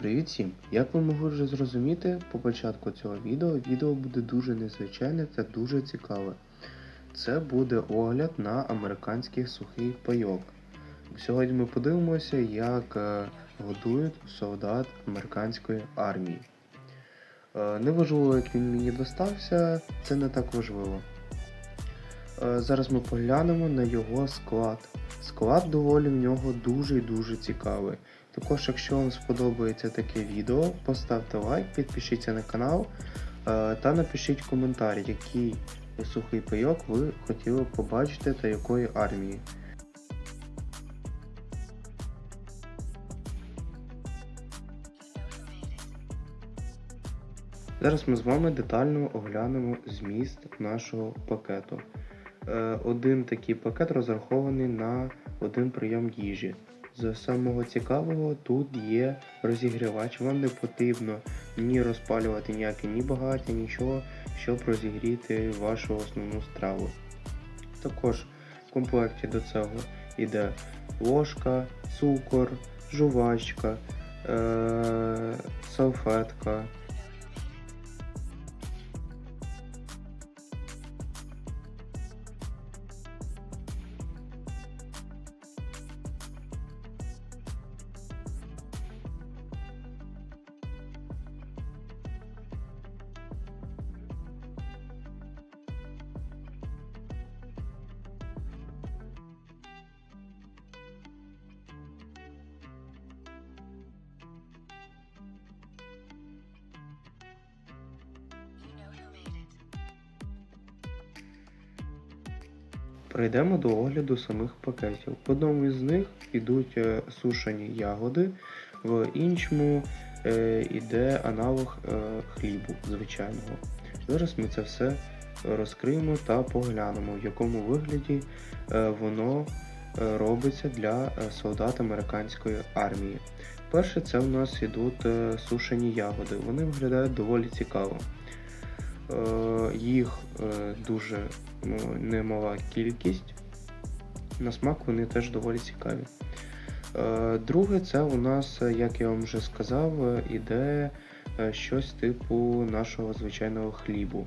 Привіт всім! Як ви могли вже зрозуміти по початку цього відео, відео буде дуже незвичайне та дуже цікаве. Це буде огляд на американський сухий пайок. Сьогодні ми подивимося, як е, годують солдат американської армії. Е, Неважливо, як він мені достався, це не так важливо. Е, Зараз ми поглянемо на його склад. Склад доволі в нього дуже і дуже цікавий. Також, якщо вам сподобається таке відео, поставте лайк, підпишіться на канал е, та напишіть коментар, який сухий пайок ви хотіли побачити та якої армії. Зараз ми з вами детально оглянемо зміст нашого пакету. Е, Один такий пакет розрахований на один прийом їжі. З самого цікавого тут є розігрівач. Вам не потрібно ні розпалювати ніякі ні багаття, нічого, щоб розігріти вашу основну страву. Також в комплекті до цього йде ложка, цукор, жувачка, е- салфетка. Перейдемо до огляду самих пакетів. В одному із них йдуть е, сушені ягоди, в іншому е, йде аналог е, хлібу звичайного. Зараз ми це все розкриємо та поглянемо, в якому вигляді е, воно е, робиться для е, солдат американської армії. Перше, це у нас йдуть е, сушені ягоди. Вони виглядають доволі цікаво. Е, Їх е, дуже ну, немала кількість. На смак вони теж доволі цікаві. Е, Друге, це у нас, як я вам вже сказав, іде щось типу нашого звичайного хлібу.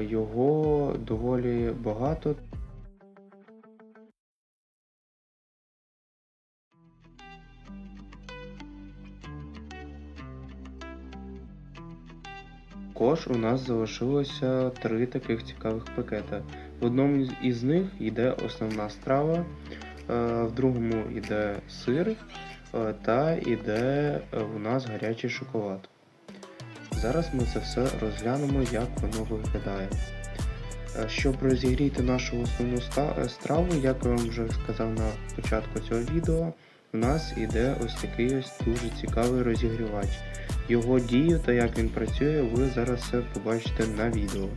Його доволі багато. Також у нас залишилося три таких цікавих пакета. В одному із- них йде основна страва, е, в другому йде сир е, та йде у нас гарячий шоколад. Зараз ми це все розглянемо, як воно виглядає. Е, Щоб розігріти нашу основну страву, як я вам вже сказав на початку цього відео, у нас іде ось такий ось дуже цікавий розігрівач. Його дію та як він працює, ви зараз все побачите на відео.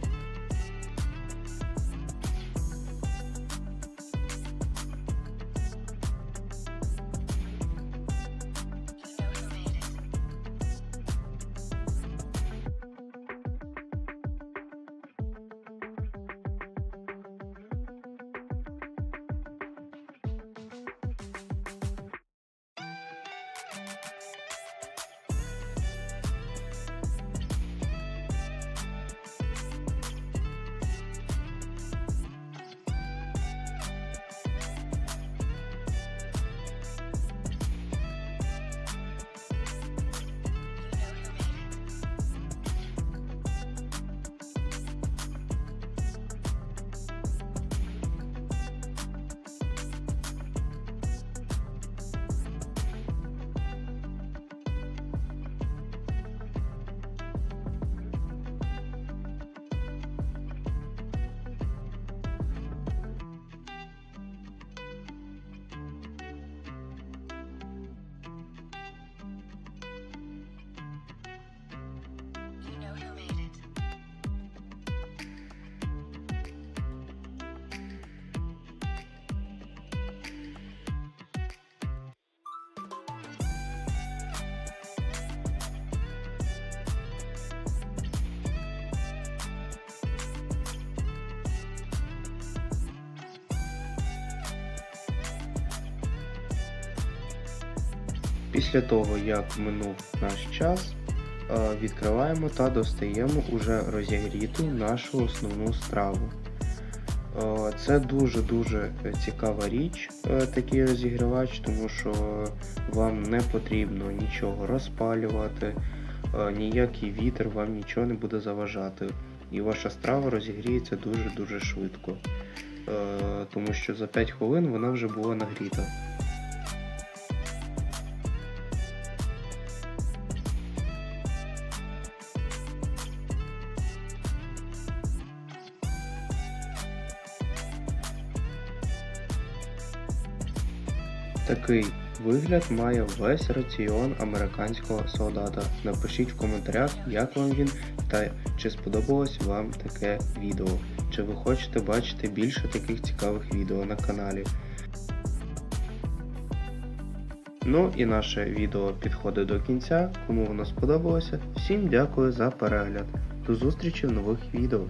Після того, як минув наш час, е, відкриваємо та достаємо уже розігріту нашу основну страву. Е, Це дуже-дуже цікава річ, е, такий розігрівач, тому що вам не потрібно нічого розпалювати, ніякий вітер вам нічого не буде заважати. І ваша страва розігріється дуже-дуже швидко. Тому що за 5 хвилин вона вже була нагріта. Такий вигляд має весь раціон американського солдата. Напишіть в коментарях, як вам він та чи сподобалось вам таке відео. Чи ви хочете бачити більше таких цікавих відео на каналі. Ну і наше відео підходить до кінця. Кому воно сподобалося, всім дякую за перегляд. До зустрічі в нових відео.